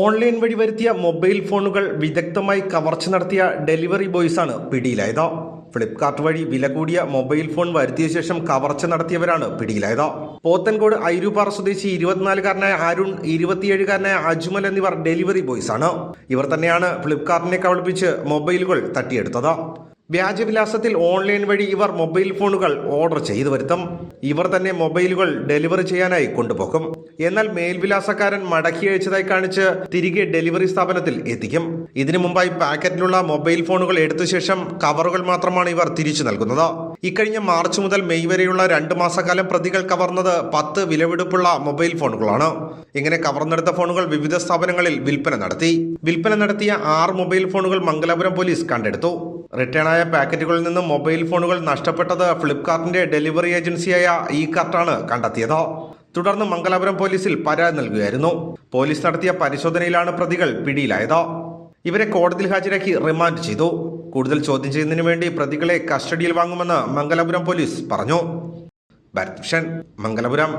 Online വഴി വരുത്തിയ mobile ഫോണുകൾ വിദഗ്ധമായി കവർച്ച നടത്തിയ ഡെലിവറി ബോയ്സാണ് പിടിയിലായത്. ഫ്ലിപ്കാർട്ട് വഴി വില കൂടിയ മൊബൈൽ ഫോൺ വരുത്തിയ ശേഷം കവർച്ച നടത്തിയവരാണ് പിടിയിലായത്. പോത്തൻകോട് ഐരൂപ്പാറ സ്വദേശി ഇരുപത്തിനാലുകാരനായ അരുൺ ഇരുപത്തിയേഴുകാരനായ അജ്മൽ എന്നിവർ ഡെലിവറി ബോയ്സാണ്. ഇവർ തന്നെയാണ് ഫ്ലിപ്കാർട്ടിനെ കബളിപ്പിച്ച് മൊബൈലുകൾ തട്ടിയെടുത്തത്. വ്യാജവിലാസത്തിൽ ഓൺലൈൻ വഴി ഇവർ മൊബൈൽ ഫോണുകൾ ഓർഡർ ചെയ്തു വരുത്തും. ഇവർ തന്നെ മൊബൈലുകൾ ഡെലിവറി ചെയ്യാനായി കൊണ്ടുപോകും. എന്നാൽ മേൽവിലാസക്കാരൻ മടക്കി അയച്ചതായി കാണിച്ച് തിരികെ ഡെലിവറി സ്ഥാപനത്തിൽ എത്തിക്കും. ഇതിനു മുമ്പായി പാക്കറ്റിലുള്ള മൊബൈൽ ഫോണുകൾ എടുത്ത ശേഷം കവറുകൾ മാത്രമാണ് ഇവർ തിരിച്ചു നൽകുന്നത്. ഇക്കഴിഞ്ഞ മാർച്ച് മുതൽ മെയ് വരെയുള്ള രണ്ട് മാസക്കാലം പ്രതികൾ കവർന്നത് പത്ത് വിലവെടുപ്പുള്ള മൊബൈൽ ഫോണുകളാണ്. ഇങ്ങനെ കവർന്നെടുത്ത ഫോണുകൾ വിവിധ സ്ഥാപനങ്ങളിൽ വിൽപ്പന നടത്തി. വിൽപ്പന നടത്തിയ ആറ് മൊബൈൽ ഫോണുകൾ മംഗലാപുരം പോലീസ് കണ്ടെടുത്തു. റിട്ടേൺ ആയ പാക്കറ്റുകളിൽ നിന്നും മൊബൈൽ ഫോണുകൾ നഷ്ടപ്പെട്ടത് ഫ്ലിപ്കാർട്ടിന്റെ ഡെലിവറി ഏജൻസിയായ ഇ കാർട്ടാണ് കണ്ടെത്തിയത്. തുടർന്ന് മംഗലാപുരം പോലീസിൽ പരാതി നൽകുകയായിരുന്നു. പോലീസ് നടത്തിയ പരിശോധനയിലാണ് പ്രതികൾ പിടിയിലായത്. ഇവരെ കോടതിയിൽ ഹാജരാക്കി റിമാൻഡ് ചെയ്തു. കൂടുതൽ ചോദ്യം ചെയ്യുന്നതിന് വേണ്ടി പ്രതികളെ കസ്റ്റഡിയിൽ വാങ്ങുമെന്ന് മംഗലപുരം പോലീസ് പറഞ്ഞു. ഭരത് മംഗലപുരം.